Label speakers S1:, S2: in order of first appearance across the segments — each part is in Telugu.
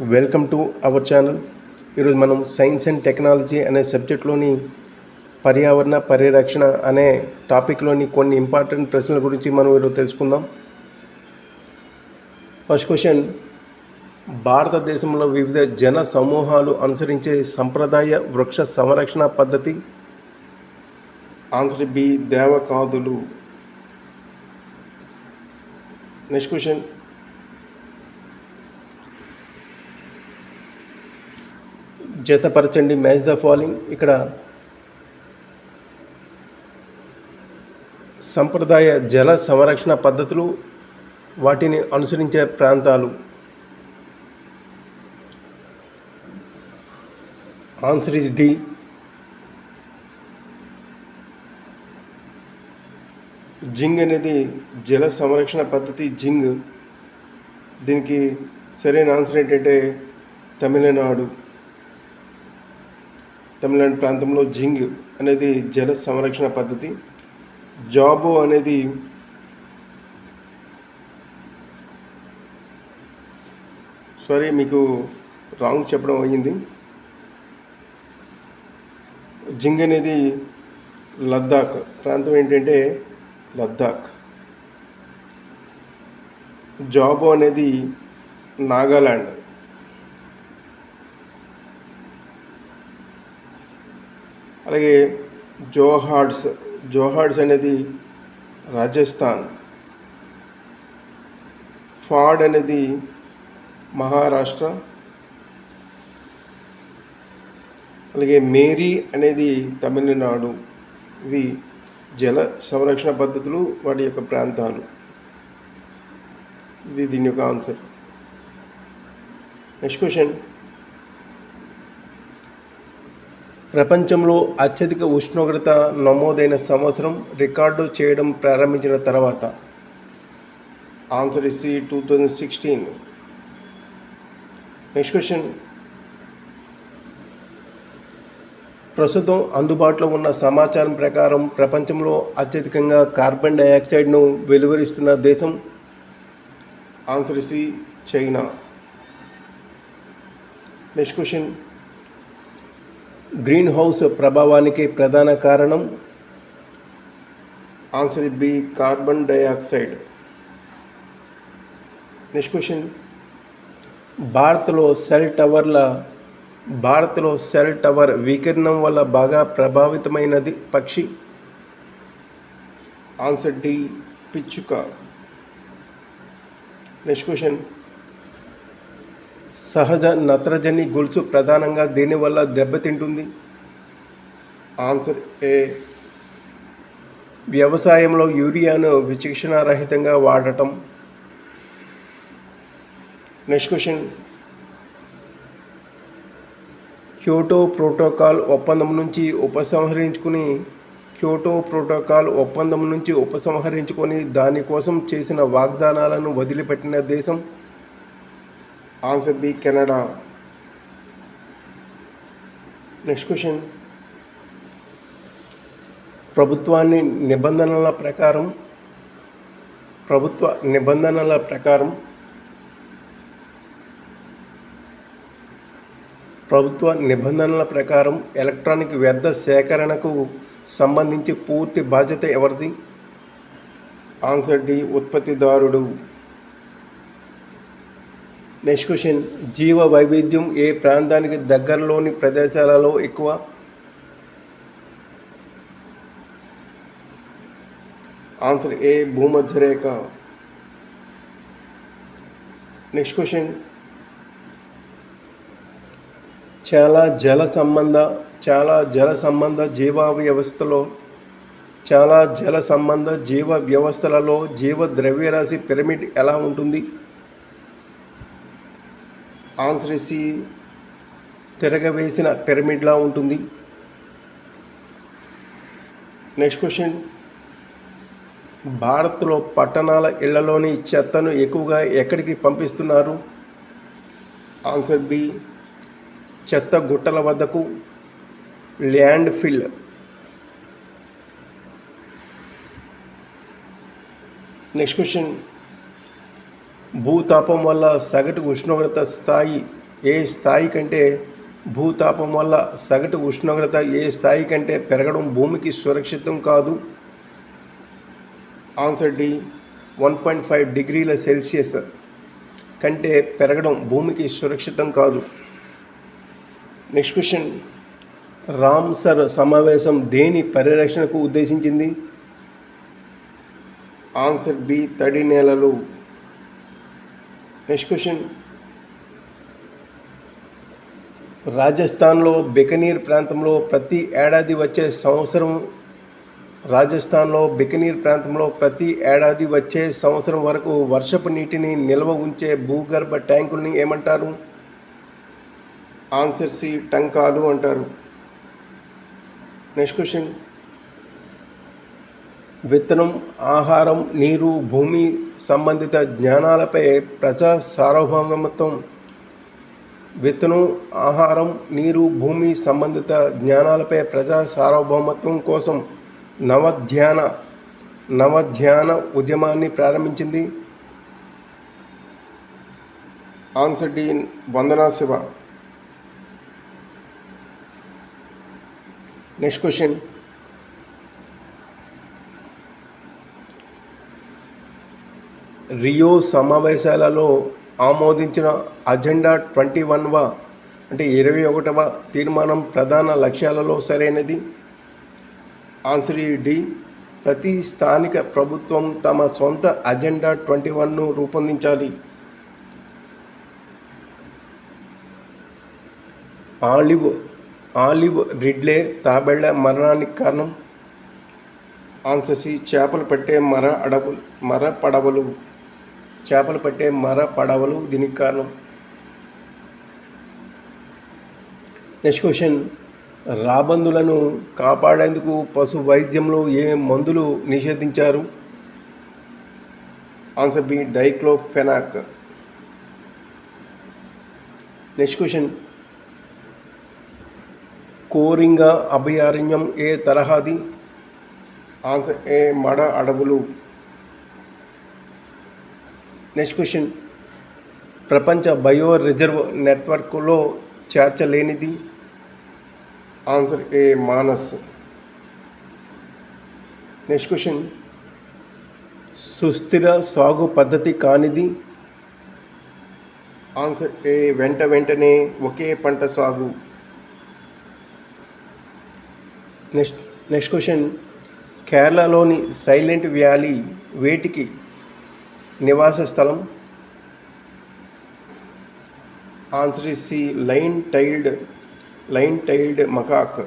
S1: Welcome to our channel. ఈరోజు మనం సైన్స్ అండ్ టెక్నాలజీ అనే సబ్జెక్ట్లోని పర్యావరణ పరిరక్షణ అనే టాపిక్లోని కొన్ని ఇంపార్టెంట్ ప్రశ్నల గురించి మనం ఈరోజు తెలుసుకుందాం. ఫస్ట్ క్వశ్చన్ భారతదేశంలో వివిధ జన సమూహాలు అనుసరించే సంప్రదాయ వృక్ష సంరక్షణ పద్ధతి? ఆన్సర్ బి దేవకాదులు. Next question జతపరచండి. Match the following. ఇక్కడ సంప్రదాయ జల సంరక్షణ పద్ధతులు వాటిని అనుసరించే ప్రాంతాలు. Answer is D. జింగ్ అనేది జల సంరక్షణ పద్ధతి. జింగ్ దీనికి సరైన ఆన్సర్ ఏంటంటే తమిళనాడు. తమిళనాడు ప్రాంతంలో జింగ్ అనేది జల సంరక్షణ పద్ధతి. జాబో అనేది సారీ మీకు రాంగ్ చెప్పడం అయ్యింది. జింగ్ అనేది లద్దాఖ్ ప్రాంతం ఏంటంటే లద్దాఖ్ జాబో అనేది నాగాలాండ్. అలాగే జోహాడ్స్ జోహాడ్స్ అనేది రాజస్థాన్. ఫాడ్ అనేది మహారాష్ట్ర. అలాగే మేరీ అనేది తమిళనాడు. ఇవి జల సంరక్షణ పద్ధతులు వాటి యొక్క ప్రాంతాలు. ఇది దీని యొక్క ఆన్సర్. Next question. ప్రపంచంలో అత్యధిక ఉష్ణోగ్రత నమోదైన సంవత్సరం రికార్డు చేయడం ప్రారంభించిన తర్వాత. Answer is two thousand sixteen next question ప్రస్తుతం అందుబాటులో ఉన్న సమాచారం ప్రకారం ప్రపంచంలో అత్యధికంగా కార్బన్ డైఆక్సైడ్ను వెలువరిస్తున్న దేశం? Answer C China next question greenhouse ప్రభావానికి ప్రధాన కారణం answer B carbon dioxide. Next question. భారత్లో సెల్ టవర్ల భారత్లో సెల్ టవర్ వికిరణం వల్ల బాగా ప్రభావితమైనది పక్షి? ఆన్సర్ డి పిచ్చుక. Next question. సహజ నత్రజని గొలుసు ప్రధానంగా దేనివల్ల దెబ్బతింటుంది? ఆన్సర్ ఏ వ్యవసాయంలో యూరియాను విచక్షణారహితంగా వాడటం. నెక్స్ట్ క్వశ్చన్ క్యోటో ప్రోటోకాల్ ఒప్పందం నుంచి ఉపసంహరించుకుని క్యోటో ప్రోటోకాల్ ఒప్పందం నుంచి ఉపసంహరించుకొని దానికోసం చేసిన వాగ్దానాలను వదిలిపెట్టిన దేశం answer B Canada. Next question ప్రభుత్వాన్ని నిబంధనల ప్రకారం ప్రభుత్వ నిబంధనల ప్రకారం ప్రభుత్వ నిబంధనల ప్రకారం ఎలక్ట్రానిక్ వ్యర్థ సేకరణకు సంబంధించి పూర్తి బాధ్యత ఎవరిది? ఆన్సర్ డి ఉత్పత్తిదారుడు. నెక్స్ట్ క్వశ్చన్ జీవ వైవిధ్యం ఏ ప్రాంతానికి దగ్గరలోని ప్రదేశాలలో ఎక్కువ? ఆన్సర్ ఏ భూమధ్యరేఖ. నెక్స్ట్ క్వశ్చన్ చాలా జల సంబంధ చాలా జల సంబంధ జీవ వ్యవస్థలో చాలా జల సంబంధ జీవ వ్యవస్థలలో జీవ ద్రవ్యరాశి పిరమిడ్ ఎలా ఉంటుంది? ఆన్సరేసి తిరగవేసిన పిరమిడ్లా ఉంటుంది. Next question. భారత్లో పట్టణాల ఇళ్ళలోని చెత్తను ఎక్కువగా ఎక్కడికి పంపిస్తున్నారు? ఆన్సర్ బి చెత్త గుట్టల వద్దకు. Land fill. Next question. భూతాపం వల్ల సగటు ఉష్ణోగ్రత స్థాయి ఏ స్థాయి కంటే భూతాపం వల్ల సగటు ఉష్ణోగ్రత ఏ స్థాయి కంటే పెరగడం భూమికి సురక్షితం కాదు? Answer D one point five డిగ్రీల సెల్సియస్ కంటే పెరగడం భూమికి సురక్షితం కాదు. నెక్స్ట్ క్వశ్చన్ రామ్సర్ సమావేశం దేని పరిరక్షణకు ఉద్దేశించింది? ఆన్సర్ బి తడి నేలలు. నెక్స్ట్ క్వశ్చన్ రాజస్థాన్లో బికనీర్ ప్రాంతంలో ప్రతి ఏడాది వచ్చే సంవత్సరం రాజస్థాన్లో బికనీర్ ప్రాంతంలో ప్రతి ఏడాది వచ్చే సంవత్సరం వరకు వర్షపు నీటిని నిల్వ ఉంచే భూగర్భ ట్యాంకుల్ని ఏమంటారు? ఆన్సర్ సి టంకాలు అంటారు. నెక్స్ట్ క్వశ్చన్ విత్తనం ఆహారం నీరు భూమి సంబంధిత జ్ఞానాలపై ప్రజా సార్వభౌమత్వం విత్తనం ఆహారం నీరు భూమి సంబంధిత జ్ఞానాలపై ప్రజా సార్వభౌమత్వం కోసం నవధ్యాన నవధ్యాన ఉద్యమాన్ని ప్రారంభించింది. Answer D Vandana Shiva. Next question. Rio సమావేశాలలో ఆమోదించిన అజెండా ట్వంటీ వన్వ అంటే ఇరవై ఒకటవ తీర్మానం ప్రధాన లక్ష్యాలలో సరైనది. Answer D. ప్రతి స్థానిక ప్రభుత్వం తమ సొంత అజెండా ట్వంటీ వన్ను రూపొందించాలి. ఆలివ్ ఆలివ్ రిడ్లే తాబెళ్ళ మరణానికి కారణం. ఆన్సర్ సి చేపలు పట్టే మర అడవులు మర పడవలు. చేపలు పట్టే మర పడవలు దీనికి కారణం. Next question. రాబందులను కాపాడేందుకు పశు వైద్యంలో ఏ మందులు నిషేధించారు? Answer B diclofenac. Next question. Coringa అభయారణ్యం ఏ తరహాది? ఆన్సర్ ఏ మడ అడవులు. నెక్స్ట్ క్వశ్చన్ ప్రపంచ బయో రిజర్వ్ నెట్వర్క్లో చేర్చలేనిది. Answer A Manas next question సుస్థిర సాగు పద్ధతి కానిది? ఆన్సర్ ఏ వెంట వెంటనే ఒకే పంట సాగు. నెక్స్ట్ నెక్స్ట్ క్వశ్చన్ కేరళలోని సైలెంట్ వ్యాలీ వేటికి నివాస స్థలం. Answer is C lion tailed lion tailed macaque.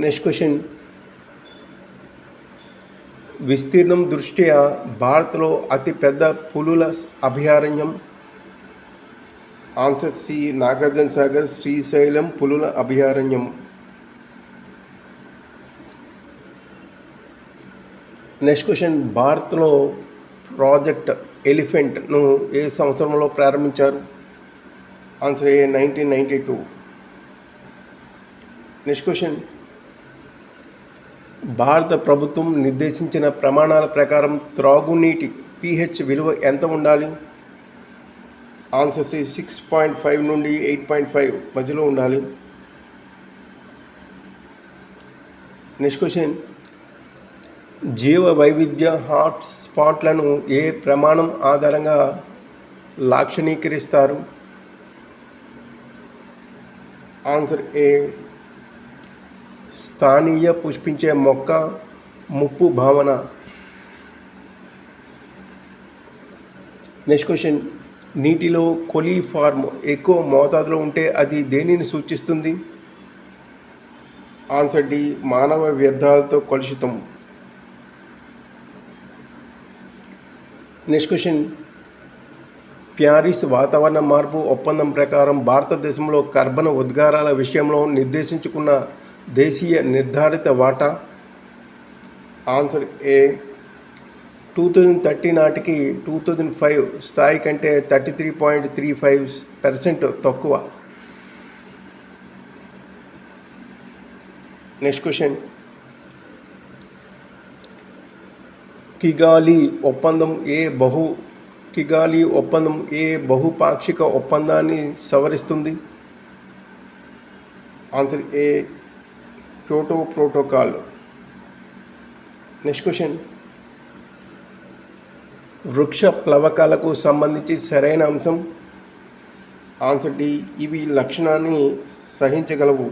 S1: Next question. విస్తీర్ణం దృష్ట్యా భారత్లో అతిపెద్ద పులుల అభయారణ్యం? ఆన్సర్ సి నాగార్జున సాగర్ శ్రీశైలం పులుల అభయారణ్యం. నెక్స్ట్ క్వశ్చన్ భారత్లో ప్రాజెక్ట్ ఎలిఫెంట్ను ఏ సంవత్సరంలో ప్రారంభించారు? Answer A nineteen ninety two. Next question భారత ప్రభుత్వం నిర్దేశించిన ప్రమాణాల ప్రకారం త్రాగునీటి పిహెచ్ విలువ ఎంత ఉండాలి? Answer C six point five నుండి ఎయిట్ పాయింట్ ఫైవ్ మధ్యలో ఉండాలి. నెక్స్ట్ క్వశ్చన్ జీవ వైవిధ్య హాట్ స్పాట్లను ఏ ప్రమాణం ఆధారంగా లాక్షణీకరిస్తారు? ఆన్సర్ ఏ. స్థానీయ పుష్పించే మొక్క ముప్పు భావన. Next question. నీటిలో కొలీఫార్మ్ ఎక్కువ మోతాదులో ఉంటే అది దేనిని సూచిస్తుంది? Answer D. మానవ వ్యర్థాలతో కలుషితం. నెక్స్ట్ క్వశ్చన్ ప్యారిస్ వాతావరణ మార్పు ఒప్పందం ప్రకారం భారతదేశంలో కర్బన ఉద్గారాల విషయంలో నిర్దేశించుకున్న దేశీయ నిర్ధారిత వాటా? Answer A two thousand thirty నాటికి టూ థౌజండ్ ఫైవ్ స్థాయి కంటే thirty three point three five percent తక్కువ. నెక్స్ట్ క్వశ్చన్ కిగాలి ఒప్పందం ఏ బహు కిగాలి ఒప్పందం ఏ బహుపాక్షిక ఒప్పందాన్ని సవరిస్తుంది? Answer A Kyoto protocol. Next question. వృక్ష ప్లవకాలకు సంబంధించి సరైన అంశం? ఆన్సర్ డి ఇవి లక్షణాన్ని సహించగలవు.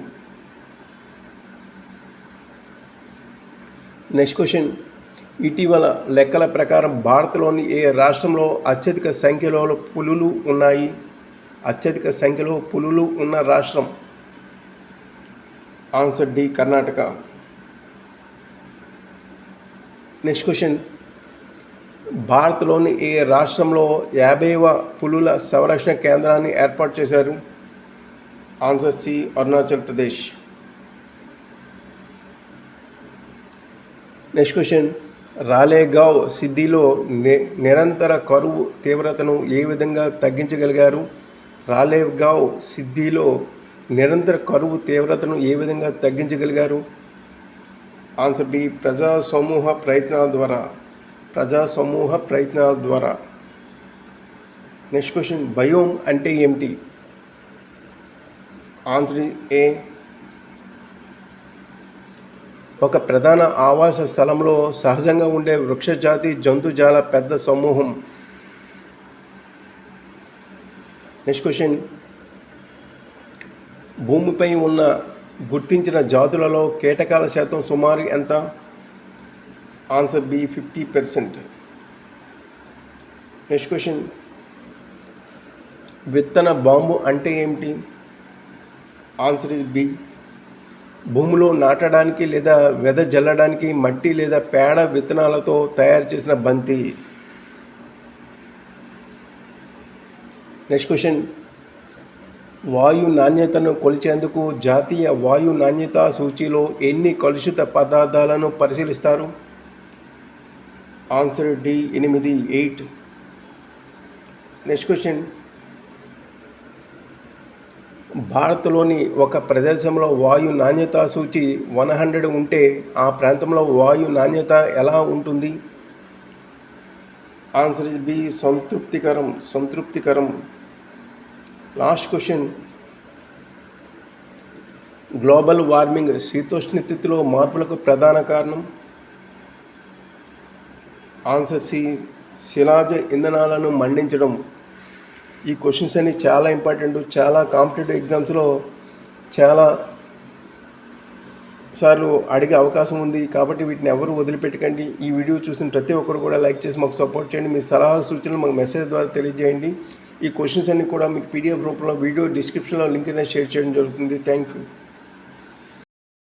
S1: Next question. ఇటీవల లెక్కల ప్రకారం భారత్లోని ఏ రాష్ట్రంలో అత్యధిక సంఖ్యలో పులులు ఉన్నాయి? అత్యధిక సంఖ్యలో పులులు ఉన్న రాష్ట్రం? Answer D Karnataka. Next question. భారత్లోని ఏ రాష్ట్రంలో యాభైవ పులుల సంరక్షణ కేంద్రాన్ని ఏర్పాటు చేశారు? Answer C Arunachal Pradesh. Next question. Ralegan సిద్ధిలో ని నిరంతర కరువు తీవ్రతను ఏ విధంగా తగ్గించగలిగారు? రాలేగావ్ సిద్ధిలో నిరంతర కరువు తీవ్రతను ఏ విధంగా తగ్గించగలిగారు? ఆన్సర్ బి ప్రజా సమూహ ప్రయత్నాల ద్వారా. ప్రజా సమూహ ప్రయత్నాల ద్వారా. నెక్స్ట్ క్వశ్చన్ బయోమ్ అంటే ఏమిటి? ఆన్సర్ ఏ ఒక ప్రధాన ఆవాస స్థలంలో సహజంగా ఉండే వృక్షజాతి జంతుజాల పెద్ద సమూహం. నెక్స్ట్ క్వశ్చన్ భూమిపై ఉన్న గుర్తించిన జాతులలో కీటకాల శాతం సుమారు ఎంత? Answer B fifty percent next question విత్తన బాంబు అంటే ఏమిటి? ఆన్సర్ ఇస్ బి భూమిలో నాటడానికి లేదా వెద జల్లడానికి మట్టి లేదా పేడ విత్తనాలతో తయారు చేసిన బంతి. నెక్స్ట్ క్వశ్చన్ వాయు నాణ్యతను కొలిచేందుకు జాతీయ వాయు నాణ్యత సూచిలో ఎన్ని కలుషిత పదార్థాలను పరిశీలిస్తారు? ఆన్సర్ డి ఎనిమిది ఎయిట్ నెక్స్ట్ క్వశ్చన్ భారత్లోని ఒక ప్రదేశంలో వాయు నాణ్యత సూచి వన్ హండ్రెడ్ ఉంటే ఆ ప్రాంతంలో వాయు నాణ్యత ఎలా ఉంటుంది? ఆన్సర్ ఇస్ బి సంతృప్తికరం సంతృప్తికరం. లాస్ట్ క్వశ్చన్ గ్లోబల్ వార్మింగ్ శీతోష్ణస్థితిలో మార్పులకు ప్రధాన కారణం? ఆన్సర్ సి శిలాజ ఇంధనాలను మండించడం. ఈ క్వశ్చన్స్ అన్ని చాలా ఇంపార్టెంట్ చాలా కాంపిటేటివ్ ఎగ్జామ్స్లో చాలా సార్లు అడిగే అవకాశం ఉంది. కాబట్టి వీటిని ఎవరు వదిలిపెట్టకండి. ఈ వీడియో చూసిన ప్రతి ఒక్కరు కూడా లైక్ చేసి మాకు సపోర్ట్ చేయండి. మీ సలహా సూచనలు మాకు మెసేజ్ ద్వారా తెలియజేయండి. ఈ క్వశ్చన్స్ అన్ని కూడా మీకు పీడిఎఫ్ రూపంలో వీడియో డిస్క్రిప్షన్లో లింక్ అనేది షేర్ చేయడం జరుగుతుంది. Thank you